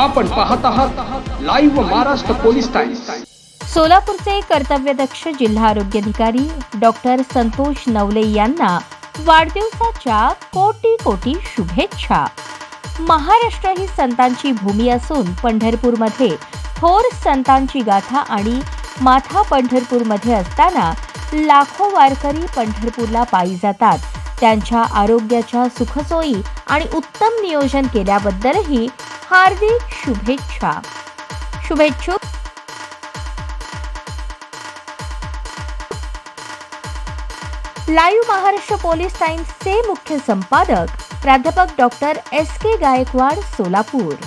आपण पाहत आहात लाईव्ह महाराष्ट्र पोलीस टाइम्स सोलापूरचे कर्तव्यदक्ष जिल्हा आरोग्य अधिकारी डॉक्टर संतोष नवले यांना वाढदिवसाच्या कोटी कोटी शुभेच्छा. महाराष्ट्र ही संतांची भूमी असून पंढरपूरमध्ये थोर संतांची गाथा आणि माथा पंढरपूरमध्ये असताना लाखो वारकरी पंढरपूरला पायी जातात. त्यांच्या आरोग्याच्या सुखसोयी आणि उत्तम नियोजन केल्याबद्दलही हार्दिक शुभेच्छा। शुभेच्छुक। लाइव महाराष्ट्र पोलीस टाइम्सचे मुख्य संपादक प्राध्यापक doctor S K Gaikwad Solapur.